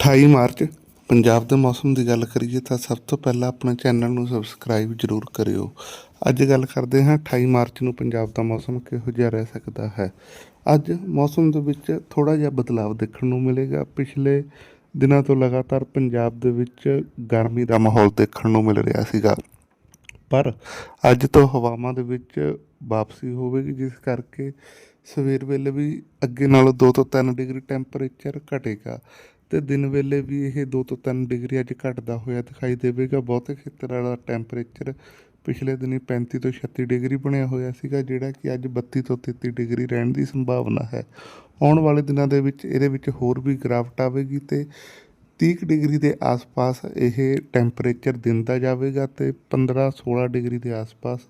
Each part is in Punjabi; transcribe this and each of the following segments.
28 ਮਾਰਚ, ਪੰਜਾਬ ਦੇ ਮੌਸਮ ਦੀ ਗੱਲ ਕਰੀਏ ਤਾਂ ਸਭ ਤੋਂ ਪਹਿਲਾਂ ਆਪਣੇ ਚੈਨਲ ਨੂੰ ਸਬਸਕ੍ਰਾਈਬ ਜ਼ਰੂਰ ਕਰਿਓ। ਅੱਜ ਗੱਲ ਕਰਦੇ ਹਾਂ 28 ਮਾਰਚ ਨੂੰ ਪੰਜਾਬ ਦਾ ਮੌਸਮ ਕਿਹੋ ਜਿਹਾ ਰਹਿ ਸਕਦਾ ਹੈ। ਅੱਜ ਮੌਸਮ ਦੇ ਵਿੱਚ ਥੋੜਾ ਜਿਹਾ ਬਦਲਾਅ ਦੇਖਣ ਨੂੰ ਮਿਲੇਗਾ। ਪਿਛਲੇ ਦਿਨਾਂ ਤੋਂ ਲਗਾਤਾਰ ਪੰਜਾਬ ਦੇ ਵਿੱਚ ਗਰਮੀ ਦਾ ਮਾਹੌਲ ਦੇਖਣ ਨੂੰ ਮਿਲ ਰਿਹਾ ਸੀਗਾ। ਪਰ ਅੱਜ ਤੋਂ ਹਵਾਵਾਂ ਦੇ ਵਿੱਚ ਵਾਪਸੀ ਹੋਵੇਗੀ, ਜਿਸ ਕਰਕੇ ਸਵੇਰ ਵੇਲੇ ਵੀ ਅੱਗੇ ਨਾਲੋਂ 2 ਤੋਂ 3 ਡਿਗਰੀ ਟੈਂਪਰੇਚਰ ਘਟੇਗਾ। ਤੇ ਦਿਨ ਵੇਲੇ ਵੀ ਇਹ 2 ਤੋਂ 3 ਡਿਗਰੀ ਅੱਜ ਘਟਦਾ ਹੋਇਆ ਦਿਖਾਈ ਦੇਵੇਗਾ। ਬਹੁਤੇ ਖੇਤਰਾਂ ਦਾ ਟੈਂਪਰੇਚਰ ਪਿਛਲੇ ਦਿਨੀ 35 ਤੋਂ 36 ਡਿਗਰੀ ਬਣਿਆ ਹੋਇਆ ਸੀਗਾ, ਜਿਹੜਾ ਕਿ ਅੱਜ 32 ਤੋਂ 33 ਡਿਗਰੀ ਰਹਿਣ ਦੀ ਸੰਭਾਵਨਾ ਹੈ। ਆਉਣ ਵਾਲੇ ਦਿਨਾਂ ਦੇ ਵਿੱਚ ਇਹਦੇ ਵਿੱਚ ਹੋਰ ਵੀ ਗਿਰਾਵਟ ਆਵੇਗੀ ਤੇ 30 ਕੁ ਡਿਗਰੀ ਦੇ ਆਸ-ਪਾਸ ਇਹ ਟੈਂਪਰੇਚਰ ਦਿੰਦਾ ਜਾਵੇਗਾ ਤੇ 15-16 ਡਿਗਰੀ ਦੇ ਆਸ-ਪਾਸ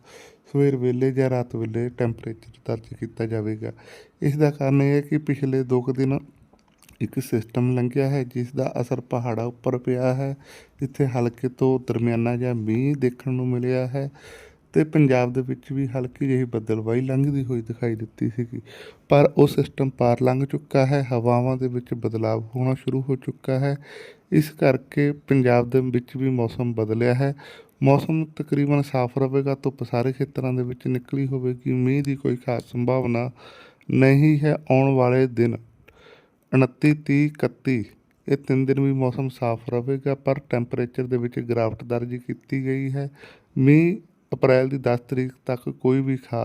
ਸਵੇਰ ਵੇਲੇ ਜਾਂ ਰਾਤ ਵੇਲੇ ਟੈਂਪਰੇਚਰ ਦਰਜ ਕੀਤਾ ਜਾਵੇਗਾ। ਇਸ ਦਾ ਕਾਰਨ ਇਹ ਹੈ ਕਿ ਪਿਛਲੇ ਦੋ ਕੁ ਦਿਨ ਇੱਕ ਸਿਸਟਮ ਲੰਘਿਆ ਹੈ ਜਿਸ ਦਾ ਅਸਰ ਪਹਾੜਾਂ ਉੱਪਰ ਪਿਆ ਹੈ, ਜਿੱਥੇ ਹਲਕੇ ਤੋਂ ਦਰਮਿਆਨਾ ਜਾਂ ਮੀਂਹ ਦੇਖਣ ਨੂੰ ਮਿਲਿਆ ਹੈ ਤੇ ਪੰਜਾਬ ਦੇ ਵਿੱਚ ਵੀ ਹਲਕੀ ਜਿਹੀ ਬੱਦਲਵਾਈ ਲੰਘਦੀ ਹੋਈ ਦਿਖਾਈ ਦਿੱਤੀ ਸੀਗੀ। ਪਰ ਉਹ ਸਿਸਟਮ ਪਾਰ ਲੰਘ ਚੁੱਕਾ ਹੈ, ਹਵਾਵਾਂ ਦੇ ਵਿੱਚ ਬਦਲਾਅ ਹੋਣਾ ਸ਼ੁਰੂ ਹੋ ਚੁੱਕਾ ਹੈ। ਇਸ ਕਰਕੇ ਪੰਜਾਬ ਦੇ ਵਿੱਚ ਵੀ ਮੌਸਮ ਬਦਲਿਆ ਹੈ। ਮੌਸਮ ਤਕਰੀਬਨ ਸਾਫ਼ ਰਹੇਗਾ, ਧੁੱਪ ਸਾਰੇ ਖੇਤਰਾਂ ਦੇ ਵਿੱਚ ਨਿਕਲੀ ਹੋਵੇਗੀ, ਮੀਂਹ ਦੀ ਕੋਈ ਖਾਸ ਸੰਭਾਵਨਾ ਨਹੀਂ ਹੈ। ਆਉਣ ਵਾਲੇ ਦਿਨ 29 30 31 ਇਹ ਤਿੰਨ ਦਿਨ ਵੀ ਮੌਸਮ ਸਾਫ਼ ਰਹੇਗਾ, ਪਰ ਟੈਂਪਰੇਚਰ ਦੇ ਵਿੱਚ ਗਿਰਾਵਟ ਦਰਜ ਕੀਤੀ ਗਈ ਹੈ। ਮੀਂਹ ਅਪ੍ਰੈਲ ਦੀ 10 ਤਰੀਕ ਤੱਕ ਕੋਈ ਵੀ ਖਾਸ